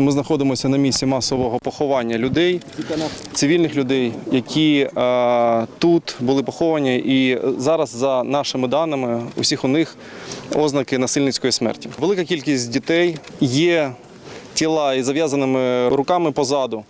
Ми знаходимося на місці масового поховання людей, цивільних людей, які е, тут були поховані, і зараз, за нашими даними, у всіх у них ознаки насильницької смерті. Велика кількість дітей є тіла із зав'язаними руками позаду.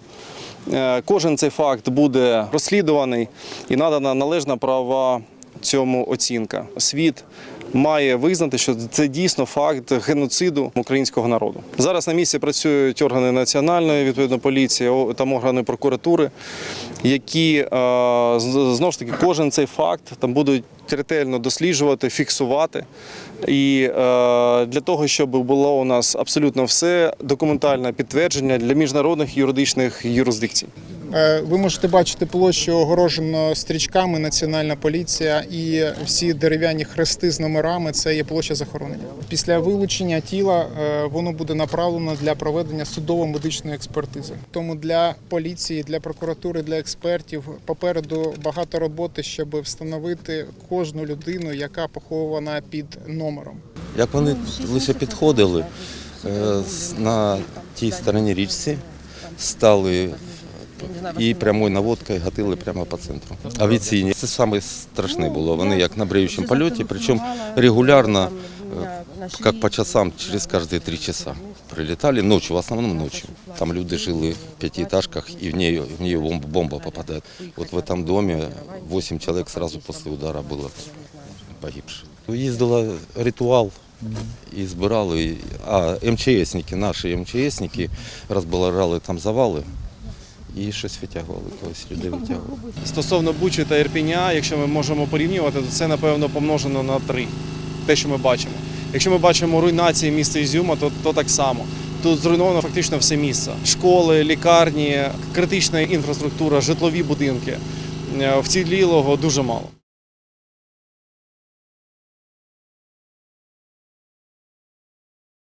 Е, Кожен цей факт буде розслідуваний і надана належна права цьому оцінка. Світ має визнати, що це дійсно факт геноциду українського народу. Зараз на місці працюють органи національної відповідно поліції там органи прокуратури, які е, знову ж таки кожен цей факт там будуть ретельно досліджувати, фіксувати. І е, для того, щоб було у нас абсолютно все документальне підтвердження для міжнародних юридичних юрисдикцій. Е, Ви можете бачити площу огорожено стрічками Національна поліція і всі дерев'яні хрести з номерами це є площа захоронення. Після вилучення тіла е, воно буде направлено для проведення судово-медичної експертизи. Тому для поліції, для прокуратури, для експертів попереду багато роботи, щоб встановити кожну людину, яка похована під номером. Як вони лише підходили е, на тій стороні річці, стали і прямою наводкою гатили прямо по центру. Авіаційні. Це саме страшне було. Вони як на бреючому польоті, причому регулярно, е, як по часам, через кожні три часа прилітали. Ночью, в основному ночью. Там люди жили в пятиэтажках, и в нее, в нее бомба, бомба попадает. Вот в этом доме 8 человек сразу после удара было погибших. Їздила ритуал і збирали, а МЧСники, наші МЧСники розбирали там завали і щось витягували, когось людей витягували. Стосовно Бучі та Ірпіня, якщо ми можемо порівнювати, то це напевно помножено на три. Те, що ми бачимо. Якщо ми бачимо руйнації міста Ізюма, то, то так само. Тут зруйновано фактично все місце: школи, лікарні, критична інфраструктура, житлові будинки. Е, Вцілілого дуже мало.